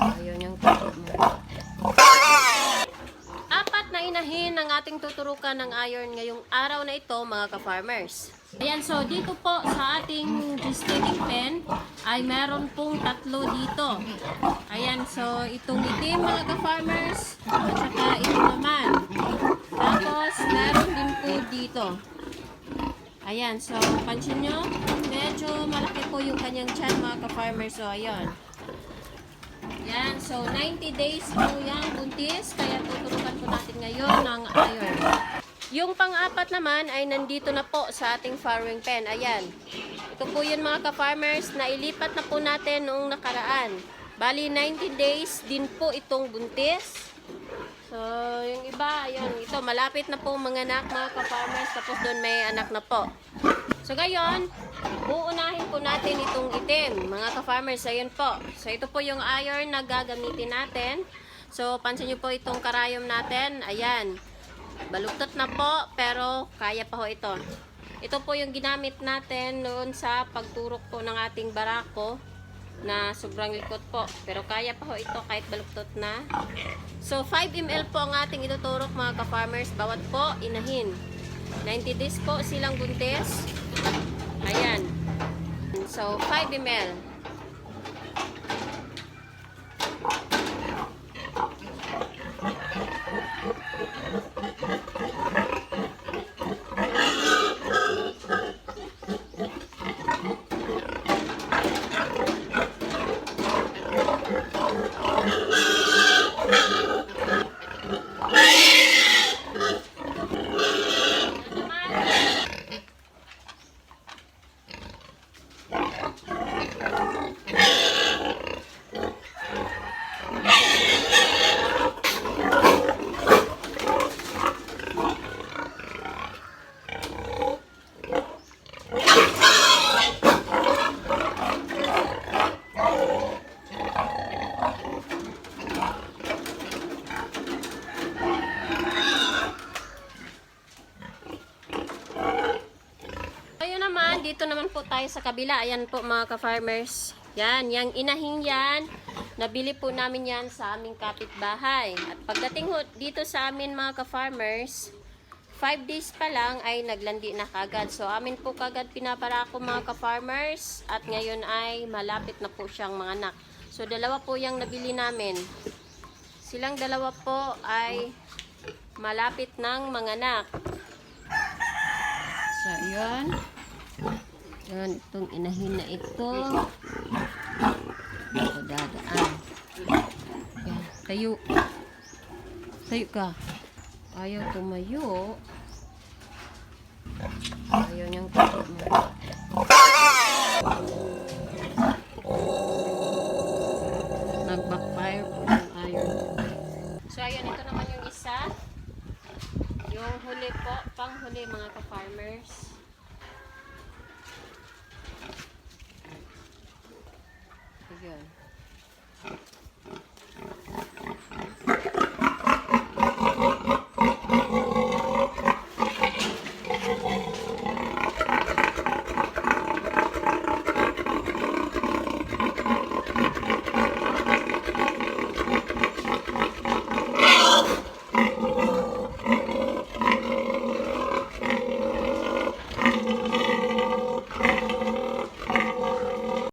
Ayun yung tutok niya. Apat na inahin ang ating tuturukan ng iron ngayong araw na ito mga ka-farmers. Ayan, so dito po sa ating gestating pen ay meron pong tatlo dito. Ayan, so itong itim mga ka-farmers at saka ito naman. Tapos meron din po dito. Ayan, so pansin nyo, medyo malaki po yung kanyang chan mga ka-farmers. So ayan. So 90 days po yung buntis, kaya tuturukan po natin ngayon ng iron. Yung pang-apat naman ay nandito na po sa ating farming pen. Ayan. Ito po yun mga ka-farmers na ilipat na po natin noong nakaraan. Bali 90 days din po itong buntis. So, yung iba, ayun, ito, malapit na po mga anak mga ka-farmers, tapos doon may anak na po. So, ngayon, uunahin po natin itong itim, mga ka-farmers, ayun po. So, ito po yung iron na gagamitin natin. So, pansin nyo po itong karayom natin, ayan. Baluktot na po, pero kaya pa ho ito. Ito po yung ginamit natin noon sa pagturok po ng ating barako na sobrang likot po. Pero kaya pa ho ito kahit baluktot na. So, 5 ml po ang ating ituturok mga ka-farmers. Bawat po, inahin. 90 days po silang buntis. Ayan. So, 5 ml. Dito naman po tayo sa kabila. Ayan po mga ka-farmers. Yan, yung inahing yan. Nabili po namin yan sa aming kapitbahay. At pagdating dito sa amin mga ka-farmers, 5 days pa lang ay naglandi na kagad. So amin po kagad pinaparako mga ka-farmers. At ngayon ay malapit na po siyang mga anak. So dalawa po yung nabili namin. Silang dalawa po ay malapit ng mga anak. So, yun. Yun, itong inahin na ito. Ito dadaan. Yan, tayo. Tayo ka. Ayaw tumayo. Ayaw niyang tayo. Nag-backfire po yung iron. So, ayan, ito naman yung isa. Yung huli po, pang huli mga ka-farmers. 这个。